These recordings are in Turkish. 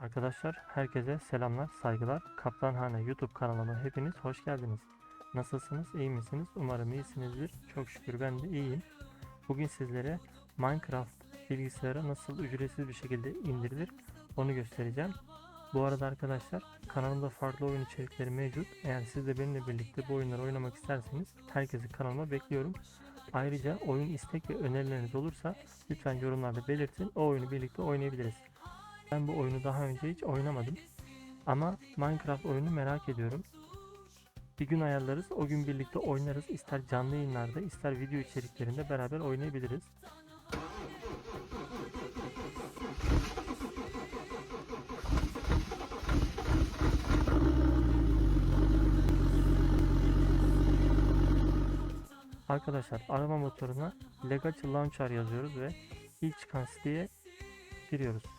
Arkadaşlar herkese selamlar, saygılar. Kaptanhane YouTube kanalıma hepiniz hoş geldiniz. Nasılsınız, iyi misiniz? Umarım iyisinizdir. Çok şükür ben de iyiyim. Bugün sizlere Minecraft bilgisayara nasıl ücretsiz bir şekilde indirilir onu göstereceğim. Bu arada arkadaşlar kanalımda farklı oyun içerikleri mevcut. Eğer siz de benimle birlikte bu oyunları oynamak isterseniz herkesi kanalıma bekliyorum. Ayrıca oyun istek ve önerileriniz olursa lütfen yorumlarda belirtin. O oyunu birlikte oynayabiliriz. Ben bu oyunu daha önce hiç oynamadım. Ama Minecraft oyunu merak ediyorum. Bir gün ayarlarız, o gün birlikte oynarız. İster canlı yayınlarda, ister video içeriklerinde beraber oynayabiliriz. Arkadaşlar arama motoruna Legacy Launcher yazıyoruz ve ilk çıkan siteye giriyoruz.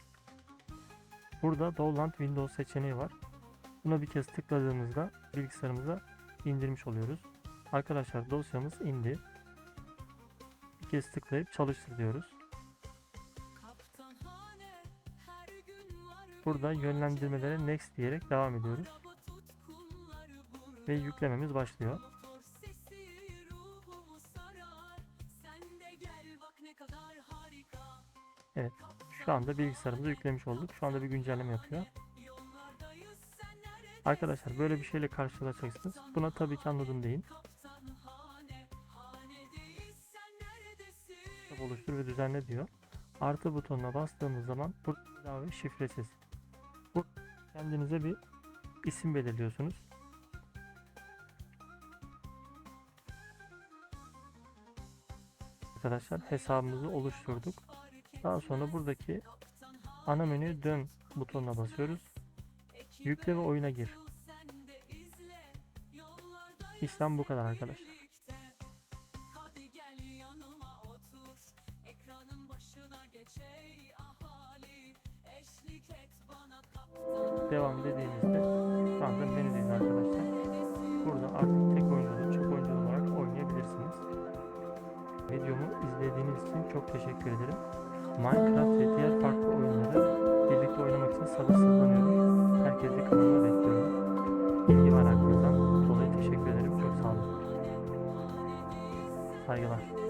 Burada Download Windows seçeneği var. Buna bir kez tıkladığımızda bilgisayarımıza indirmiş oluyoruz. Arkadaşlar dosyamız indi. Bir kez tıklayıp çalıştır diyoruz. Burada yönlendirmelere next diyerek devam ediyoruz. Ve yüklememiz başlıyor. Evet. Şu anda bilgisayarımıza yüklemiş olduk. Şu anda bir güncelleme yapıyor. Arkadaşlar böyle bir şeyle karşılaşacaksınız. Buna tabii ki anladım deyin. Oluştur ve düzenle diyor. Artı butonuna bastığımız zaman burada ilave şifresiz. Bu kendinize bir isim belirliyorsunuz. Arkadaşlar hesabımızı oluşturduk. Daha sonra buradaki ana menüye dön butonuna basıyoruz. Yükle ve oyuna gir. İşlem bu kadar arkadaşlar. Devam dediğimizde şu anda menüdeyiz arkadaşlar. Burada artık tek oyunculu, çok oyunculu olarak oynayabilirsiniz. Videomu izlediğiniz için çok teşekkür ederim. Minecraft ve diğer farklı oyunları birlikte oynamak için sabırsızlanıyorum. Herkesi kanalıma bekliyorum. İlgi merakınızdan dolayı teşekkür ederim. Çok sağ olun. Saygılar.